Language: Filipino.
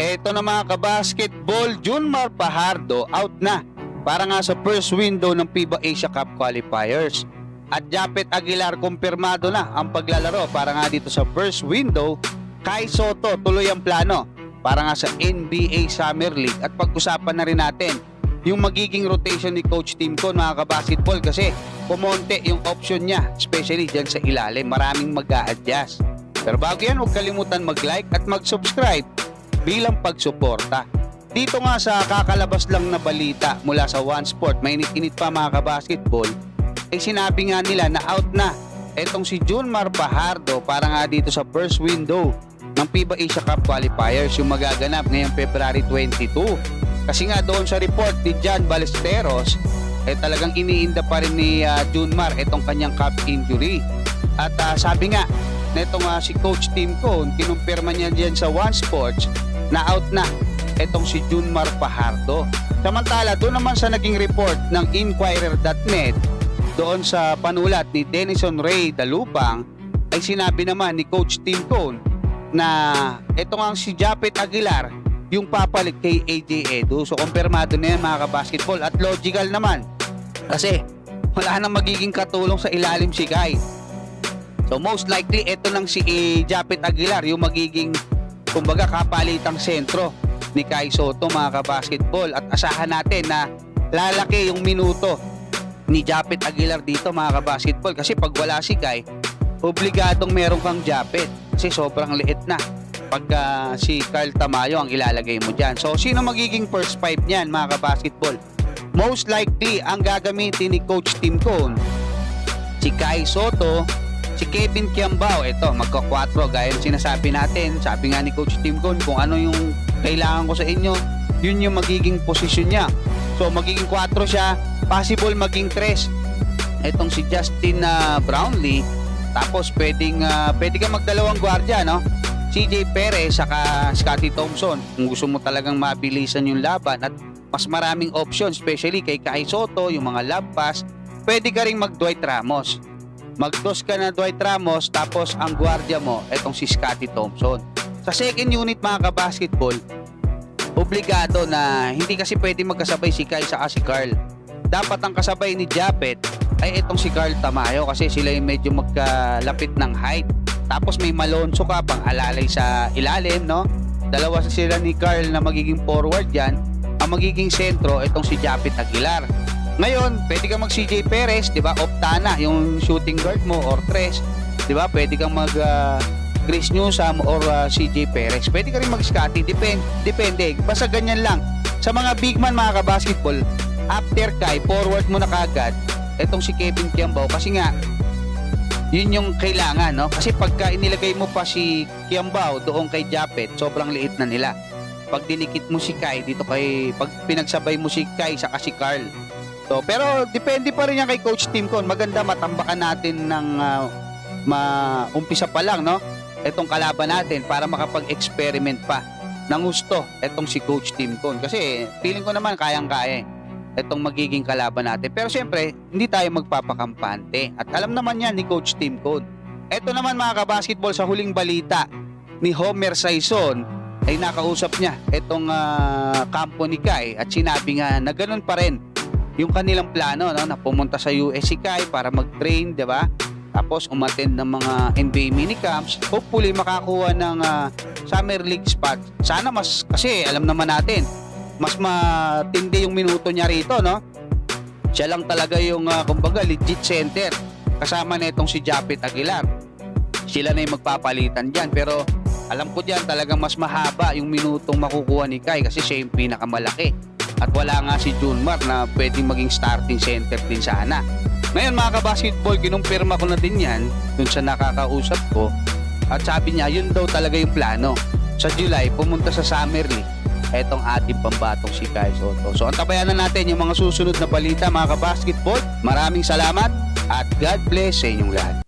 Eto na mga kabasketball, Junmar Pajardo out na para nga sa first window ng FIBA Asia Cup qualifiers. At Japet Aguilar kumpirmado na ang paglalaro para nga dito sa first window. Kai Soto tuloy ang plano para nga sa NBA Summer League at pag-usapan na rin natin yung magiging rotation ni Coach Tim Con mga kabasketball kasi pumonte yung option niya especially dyan sa ilalim maraming mag adjust pero bago yan huwag kalimutan mag-like at mag-subscribe bilang pagsuporta. Dito nga sa kakalabas lang na balita mula sa One Sport mainit-init pa mga kabasketball ay sinabi nga nila na out na. Etong si Junmar Pajardo para nga dito sa first window ng FIBA Asia Cup qualifiers yung magaganap ngayong February 22 kasi nga doon sa report ni John Ballesteros, eh talagang iniinda pa rin ni ah, Junmar itong kanyang cup injury. At ah, sabi nga, netong ah, si Coach Tim Cone, kinumpirma niya diyan sa One Sports na out na itong si Junmar Pajardo. Samantala, doon naman sa naging report ng Inquirer.net, doon sa panulat ni Denison Ray Dalupang, ay sinabi naman ni Coach Tim Cone na ito nga si Japet Aguilar yung papalit kay AJ Edu. So, kumpirmado na yan mga kabasketball. At logical naman. Kasi, wala nang magiging katulong sa ilalim si Kai. So, most likely, ito lang si Japet Aguilar, yung magiging, kumbaga, kapalitang sentro ni Kai Soto mga kabasketball. At asahan natin na lalaki yung minuto ni Japet Aguilar dito mga kabasketball. Kasi pag wala si Kai, obligadong meron kang Japet. Kasi sobrang liit na pagka si Carl Tamayo ang ilalagay mo dyan. So, sino magiging first five niyan, mga kabasketball? Most likely, ang gagamitin ni Coach Tim Cone, si Kai Soto, si Kevin Kiambao, ito, magka-4, gaya ng sinasabi natin. Sabi nga ni Coach Tim Cone, kung ano yung kailangan ko sa inyo, yun yung magiging posisyon niya. So, magiging 4 siya, possible maging 3. Itong si Justin ah, Brownlee, tapos pwedeng, ah, pwede kang magdalawang gwardiya, no? CJ Perez saka Scotty Thompson kung gusto mo talagang mabilisan yung laban at mas maraming options especially kay Kai Soto yung mga lab pass pwede ka ring mag Dwight Ramos magdos ka na Dwight Ramos tapos ang gwardiya mo etong si Scotty Thompson sa second unit mga kabasketball obligado na hindi kasi pwede magkasabay si Kai sa si Carl dapat ang kasabay ni Japet ay itong si Carl Tamayo kasi sila yung medyo magkalapit ng height tapos may Malonzo ka pang alalay sa ilalim, no? Dalawa sila ni Carl na magiging forward yan. Ang magiging sentro, itong si Japit Aguilar. Ngayon, pwede kang mag CJ Perez, di ba? Optana, yung shooting guard mo or tres. Di ba? Pwede kang mag uh, Chris Newsom or uh, CJ Perez. Pwede ka rin mag Scotty. Depende. Depende. Basta ganyan lang. Sa mga big man, mga kabasketball, after Kai, forward mo na kagad itong si Kevin Kiambao kasi nga yun yung kailangan, no? Kasi pagka inilagay mo pa si Kiambao doon kay Japet, sobrang liit na nila. Pag dinikit mo si Kai dito kay pag pinagsabay mo si Kai sa si Carl. So, pero depende pa rin yan kay Coach Tim Con. Maganda matambakan natin ng uh, maumpisa pa lang, no? Itong kalaban natin para makapag-experiment pa ng gusto itong si Coach Tim Con. Kasi feeling ko naman kayang-kaya. itong magiging kalaban natin. Pero siyempre, hindi tayo magpapakampante. At alam naman yan ni Coach Tim Code. Ito naman mga kabasketball sa huling balita ni Homer Saison ay nakausap niya itong uh, kampo ni Kai at sinabi nga na ganun pa rin yung kanilang plano no, na pumunta sa US si Kai para mag-train, di ba? Tapos umattend ng mga NBA minicamps. Hopefully makakuha ng uh, Summer League spot. Sana mas, kasi alam naman natin, mas matindi yung minuto niya rito, no? Siya lang talaga yung, uh, kumbaga, legit center. Kasama na itong si Japet Aguilar. Sila na yung magpapalitan dyan. Pero alam ko dyan, talagang mas mahaba yung minutong makukuha ni Kai kasi siya yung pinakamalaki. At wala nga si Junmar na pwedeng maging starting center din sana. Ngayon mga kabasketball, kinumpirma ko na din yan dun sa nakakausap ko. At sabi niya, yun daw talaga yung plano. Sa July, pumunta sa Summer League etong ating pambatong si Kai Soto. So antabayan na natin yung mga susunod na balita mga kabasketball. Maraming salamat at God bless sa inyong lahat.